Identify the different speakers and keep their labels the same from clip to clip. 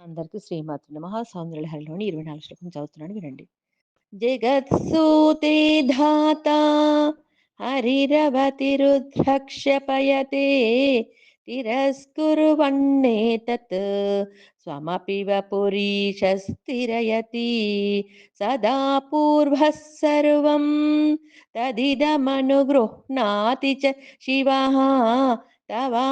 Speaker 1: అందరికీ శ్రీమాతృ నమః. సౌందర్యలహరిలోని ఇరవై నాలుగు శ్లోకం చదువుతున్నాను వినండి. జగత్సూతే ధాత హరిరవతిరుద్రక్షపయతే తిరస్కుర్వన్నేతత్ స్వమపి వపురీశస్థిరయతి సదా పూర్వः సర్వం తదిదమనుగృహ్ణాతి చ శివः తవాజ్ఞామాలంభ్య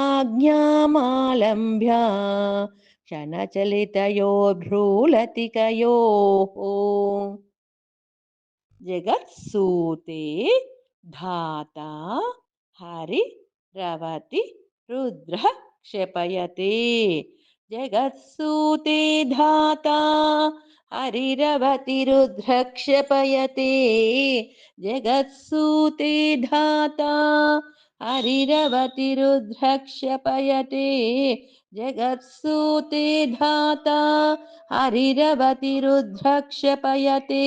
Speaker 1: क्षणचलितयोर्भ्रूलतिकयोः जगत्सूते धाता हरिरवति रुद्र क्षपयते। जगत्सूते धाता हरिरवति रुद्रः क्षपयते जगत्सूते धाता हरिरवति रुद्रक्षपयते जगत्सूते धाता हरिरवति रुद्रक्षपयते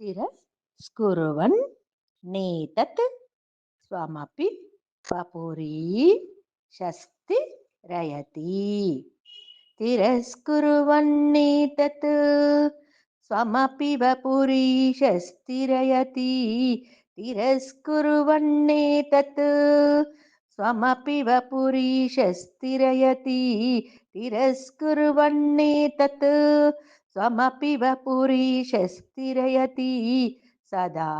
Speaker 1: तिरस्कुर्वन् नेतत् स्वमपि वपुरी शस्ति रयति तिरस्कुर्वन्नेतत् स्वमपि वपुरीशस्तिरयति तिरस्कुर्वन्नेतत् स्वमपि वपुरीशस्तिरयति तिरस्कुर्वन्नेतत् स्वमपि वपुरीशस्तिरयति सदा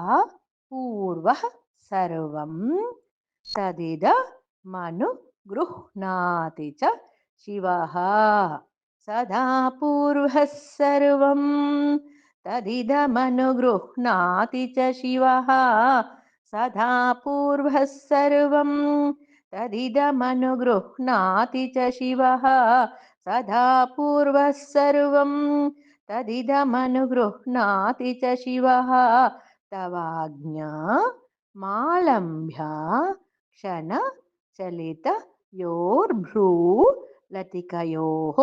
Speaker 1: पूर्वः सर्वं तदिदमनुगृह्णाति च शिवः सदा पूर्वः सर्वं तदिदमनुगृह्णाति च शिवः सदा पूर्वः सर्वं तदिदमनुगृह्णाति च शिवः सदा पूर्वः सर्वं तदिदमनुगृह्णाति च शिवः तवाज्ञा मालम्भ्य क्षणचलितयोर्भ्रू लतिकयोः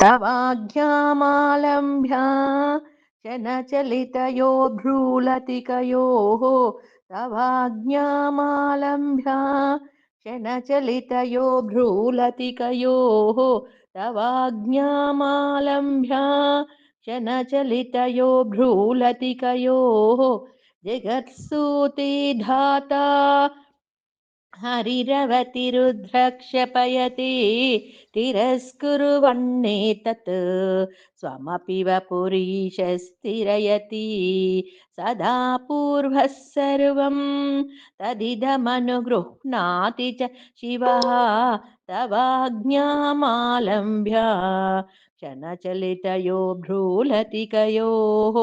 Speaker 1: तवाज्ञामालम्भ्य क्षणचलितयो भ्रूलतिकयोः तवाज्ञामालम्भ्य क्षणचलितयो भ्रूलतिकयोः तवाज्ञामालम्भ्य क्षणचलितयो भ्रूलतिकयोः जगत्सूते धाता हरिरवतिरुद्रक्षपयते तिरस्कुर्वन्नेतत् स्वमपि वपुरीशस्तिरयति सदा पूर्वः सर्वं तदिदमनुगृह्णाति च शिवः तवाज्ञामालम्भ्य क्षणचलितयो भ्रूलतिकयोः